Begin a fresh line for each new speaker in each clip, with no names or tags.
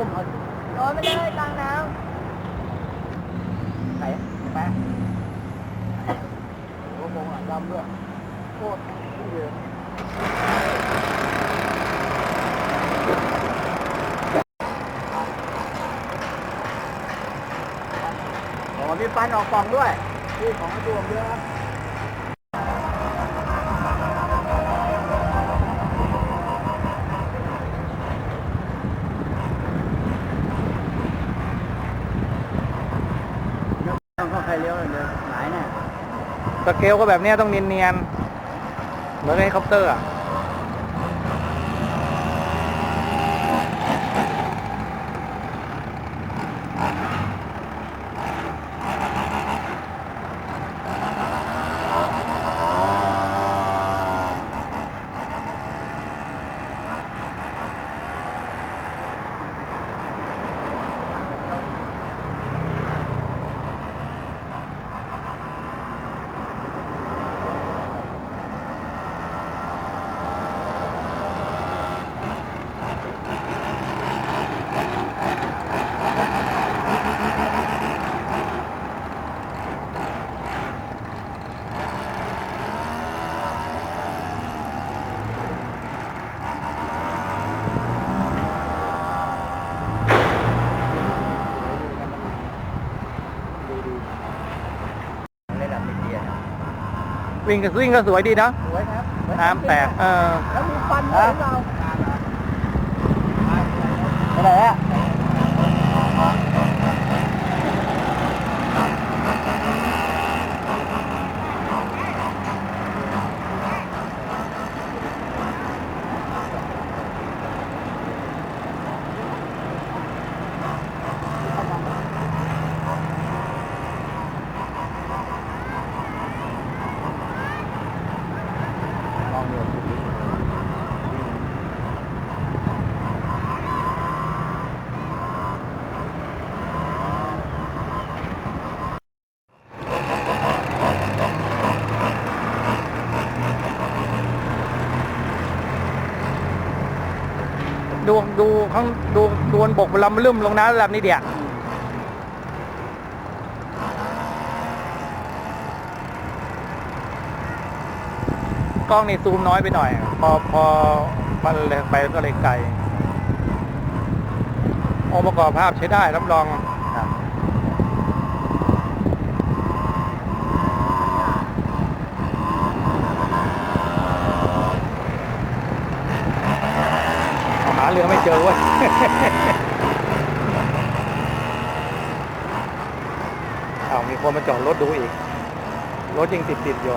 ุ้มเอาโดนไม่ได้กลางน้ำ
ไหนแป๊ะโอ้โหหลังดำด้วยโคตรเยอะอ๋อมีฟันออกปล่องด้วยนี่ของตัวผมเยอะครับ ต้องเข้าใครเลี้ยวเลยเดี๋ยวหลายแน่
สเกลก็แบบเนี้ยต้องเนียนๆเหมือนเฮลิคอปเตอร์อะ
วิ่
งก็วิ่งก็สวยดีเนาะ
สวยครับ
น้ำแตกเออ
แล้วมีฟันด้วยเราไปไหนอะ
ดูดูข้างดูดวนบกลำลืมลงน้ำลำนี้เดียวกล้องนี่ซูมน้อยไปหน่อย พอพอมันเลยไปก็เลยไกลองค์ประกอบภาพใช้ได้รับรอง
ครับ
หา เรือไม่เจอเว้ยอ้าวมีคนมาจอดรถดูอีก รถยังติดติดๆอยู่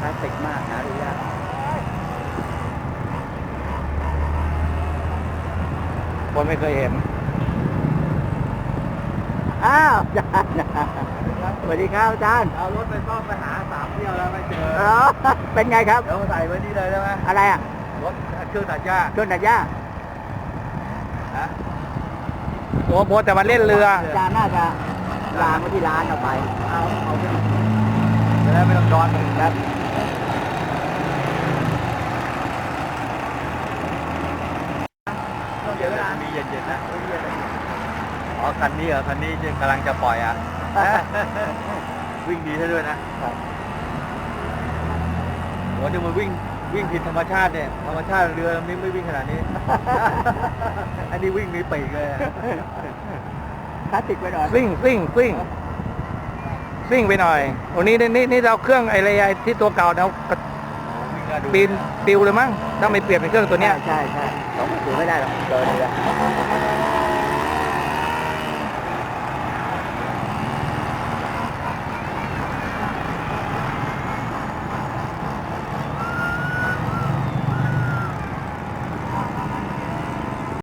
คลาสสิกมากหาดูยาก
คนไม่เคยเห็น
อ้าวอาจารย์สวัสดีครับอาจารย์
เอารถไปซ่อมไปหาสามเที่ยวแล้วไม่เจอ
เออเป็นไงครับ
เดี๋ยวใส่ไว้นี่เลยได้ไหม
อะไรอะ
รถ เครื่องตัดหญ้า
เครื่องตัดหญ้า
ฮะ โอ้โหแต่มาเล่นเรือ
อาจารย์น่าจะลางไว้ที่ร้านเอาไป
เอาเอาไปจะได้ไม่ต้องดอนมันครับ
ต้องเดี๋ยวเวลา
มีเย็นๆนะอ๋อคันนี้เหรอคันนี้กำลังจะปล่อยอะ วิ่งดีซะด้วยนะโอ้จะมาวิ่ง วิ่งผิดธรรมชาติเนี่ยธรรมชาติเรือลำนี้ไม่วิ่งขนาดนี้ อันนี้วิ่งมีปีกเลยอะ
คลาสสิกไปหน่อย
ซิ่งซิ่งซิ่งซิ่งไปหน่อยวันนี้นี่นี่เราเครื่องไอ้อะไรที่ตัวเก่าเราปีนปิวเลยมั้งถ้าไม่เปลี่ยนเป็นเครื่องตัวเนี้ย
ใช่ใช่ใช่สองประตูไม่ได้หรอกเดินเรือ